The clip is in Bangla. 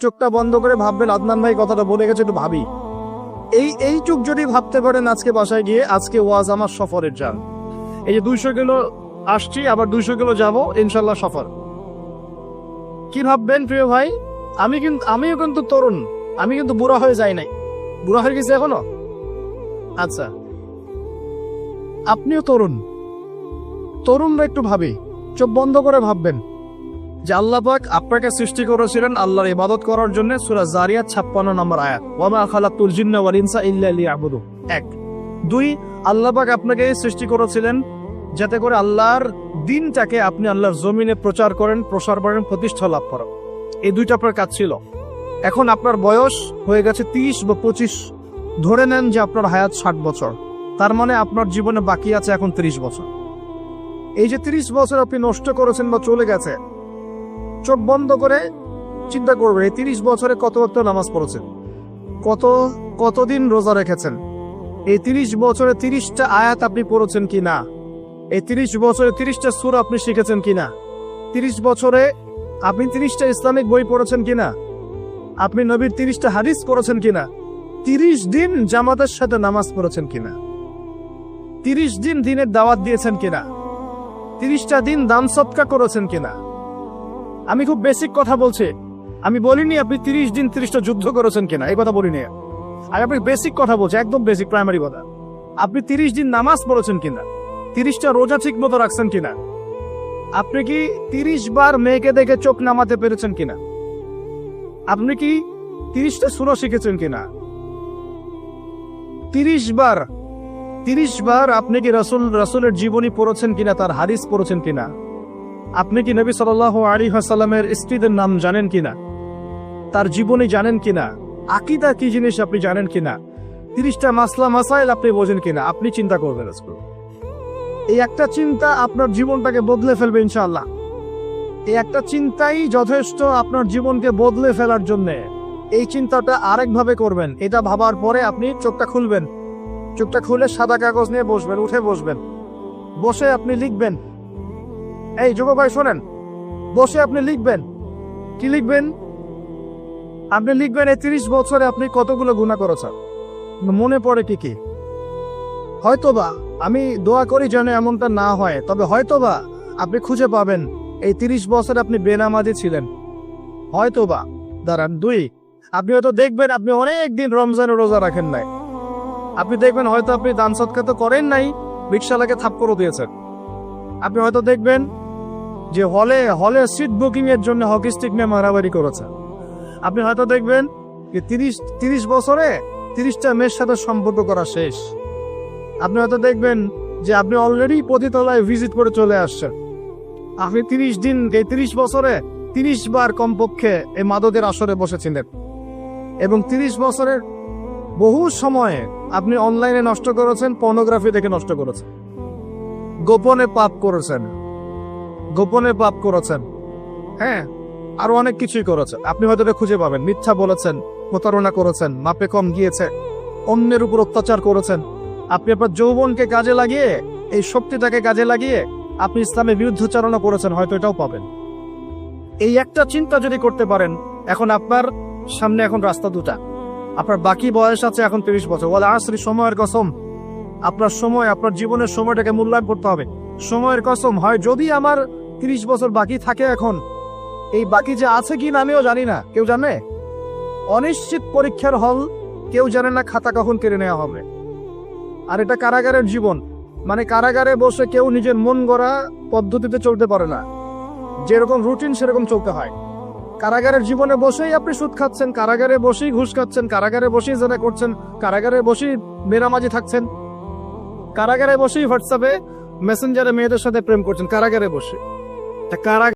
চোখটা বন্ধ করে ভাববেন, আদনান ভাই কথাটা বলে গেছে, একটু ভাবি। এই এই চোখ যদি ভাবতে পারেন আজকে বাসায় গিয়ে, আজকে ওয়াজ আমার সফরের যান এই যে দুইশো কিলো আসছি, আবার দুইশো কিলো যাব, ইনশাল্লাহ সফর। কি ভাববেন প্রিয় ভাই? আমি কিন্তু, আমিও কিন্তু তরুণ, আমি কিন্তু বুড়া হয়ে যাই নাই। বুড়া হয়ে গেছি এখনও? আচ্ছা। আপনিও তরুণ। তরুণরা একটু ভাবি, চোখ বন্ধ করে ভাববেন। যে আল্লাহ পাক আপনাকে সৃষ্টি করেছিলেন আল্লাহর ইবাদত করার জন্য সুরা জারিয়াত 56 নম্বর আয়াত। ওয়া মা খালাকতুল জিন্না ওয়াল ইনসা ইল্লা লিয়াবুদু এক। দুই, আল্লাহ পাক আপনাকে সৃষ্টি করেছিলেন যাতে করে আল্লাহর দিনটাকে আপনি আল্লাহর জমিনে প্রচার করেন, প্রসার করেন, প্রতিষ্ঠা লাভ করেন। এই দুইটা আপনার কাজ ছিল। এখন আপনার বয়স হয়ে গেছে তিরিশ বা পঁচিশ। ধরে নেন যে আপনার হায়াত ষাট বছর। তার মানে আপনার জীবনে বাকি আছে এখন তিরিশ বছর। এই যে তিরিশ বছর আপনি নষ্ট করেছেন বা চলে গেছে চোখ বন্ধ করে চিন্তা করবেন, এই তিরিশ বছরে কত ওয়াক্ত নামাজ পড়েছেন? কত, কতদিন রোজা রেখেছেন? এই তিরিশ বছরে তিরিশটা আয়াত আপনি পড়েছেন কি না? এই তিরিশ বছরে তিরিশটা সুর আপনি শিখেছেন কি না? তিরিশ বছরে আপনি তিরিশটা ইসলামিক বই পড়েছেন কিনা আপনি নবীর তিরিশটা হাদিস পড়েছেন কিনা তিরিশ দিন জামাতের সাথে নামাজ পড়েছেন কিনা তিরিশ দিন দিনের দাওয়াত দিয়েছেন কিনা তিরিশটা দিন দান সৎকা করেছেন কিনা আমি খুব বেসিক কথা বলছি। আমি বলিনি আপনি তিরিশ দিন তিরিশটা যুদ্ধ করেছেন কিনা, এই কথা বলিনি। আর আপনি বেসিক কথা বলছি, একদম বেসিক প্রাইমারি কথা। আপনি তিরিশ দিন নামাজ পড়েছেন কিনা, তিরিশটা রোজা ঠিক মতো রাখছেন কিনা, আপনি কি তিরিশ বার মেয়েকে দেখে চোখ নামাতে পেরেছেন কিনা, আপনি কি তিরিশটা সুরো শিখেছেন কিনা, তিরিশ বার তিরিশ বার আপনি কি রসুল, রসুলের জীবনী পড়েছেন কিনা, তার হাদিস পড়েছেন কিনা আপনি কি নবী সাল আলী হাসাল্লামের স্ত্রীদের নাম জানেন কিনা? তার জীবনী জানেন কিনা? আকিদা কি জিনিস আপনি জানেন কিনা? তিরিশটা মাসলা মাসাইল আপনি বোঝেন কিনা? আপনি চিন্তা করবেন। এই একটা চিন্তা আপনার জীবনটাকে বদলে ফেলবে ইনশাআল্লাহ। এই একটা চিন্তাই যথেষ্ট আপনার জীবনকে বদলে ফেলার জন্য। এই চিন্তাটা আরেকভাবে করবেন। এটা ভাবার পরে আপনি চোখটা খুলবেন। চোখটা খুলে সাদা কাগজ নিয়ে বসবেন, উঠে বসবেন। বসে আপনি লিখবেন। এই যোগ ভাই, শোনেন। বসে আপনি লিখবেন। কি লিখবেন? আপনি লিখবেন, এই তিরিশ বছরে আপনি কতগুলো গুণা করেছেন? মনে পড়ে কি কি? হয়তোবা আমি দোয়া করি যেন এমনটা না হয়, তবে হয়তোবা আপনি খুঁজে পাবেন, এই তিরিশ বছর আপনি বেনামাজি ছিলেন। হয়তোবা। দাঁড়ান, দুই। আপনি হয়তো দেখবেন, আপনি অনেক দিন রমজানের রোজা রাখেন নাই। আপনি দেখবেন, হয়তো আপনি দান সৎকার তো করেন নাই রিক্সালাকে থাপ্পড়ও দিয়েছেন। আপনি হয়তো দেখবেন যে হলে হলে সিট বুকিং এর জন্য হকি স্টিক নিয়ে মারামারি করেছে। আপনি হয়তো দেখবেন যে তিরিশ তিরিশ বছরে তিরিশটা মেয়ের সাথে সম্পর্ক করা শেষ। আপনি হয়তো দেখবেন যে আপনি অলরেডি পতিতলায় ভিজিট করে চলে আসছেন। আপনি তিরিশ দিন, এই তিরিশ বছরে তিরিশ বার কমপক্ষে এই মাদকের আসরে বসেছিলেন। এবং তিরিশ বছরের বহু সময়ে আপনি অনলাইনে নষ্ট করেছেন পর্নোগ্রাফি দেখে নষ্ট করেছেন। গোপনে পাপ করেছেন। গোপনে পাপ করেছেন। হ্যাঁ আরও অনেক কিছুই করেছেন। আপনি হয়তো খুঁজে পাবেন। মিথ্যা বলেছেন, প্রতারণা করেছেন, মাপে কম গিয়েছে, অন্যের উপর অত্যাচার করেছেন। আপনি আপনার যৌবনকে কাজে লাগিয়ে, এই শক্তিটাকে কাজে লাগিয়ে আপনি ইসলামের বিরুদ্ধাচারণা করেছেন, হয়তো এটাও পাবেন। এই একটা চিন্তা যদি করতে পারেন, এখন আপনার সামনে এখন রাস্তা দুটা। আপনার বাকি বয়স আছে এখন তিরিশ বছর। বলে আসলে সময়ের কসম। আপনার সময়, আপনার জীবনের সময়টাকে মূল্যায়ন করতে হবে। সময়ের কসম হয়, যদি আমার তিরিশ বছর বাকি থাকে এখন, এই বাকি যে আছে কি না আমিও জানি না। কেউ জানে? অনিশ্চিত পরীক্ষার হল, কেউ জানে না খাতা কখন কেড়ে নেওয়া হবে। আর এটা কারাগারের জীবন। মানে কারাগারে বসে কেউ নিজের মন গড়া পদ্ধতিতে চলতে পারে না। যেরকম রুটিন সেরকম চলতে হয়। কারাগারের জীবনে বসেই আপনি সুদ খাচ্ছেন, কারাগারে বসেই ঘুষ খাচ্ছেন, কারাগারে বসেই জেনা করছেন, কারাগারে বসেই মেরামাজি থাকছেন। কারাগারে বসেই হোয়াটসঅ্যাপে মেসেঞ্জারে মেয়েদের সাথে প্রেম করছেন কারাগারে বসে। তা কারা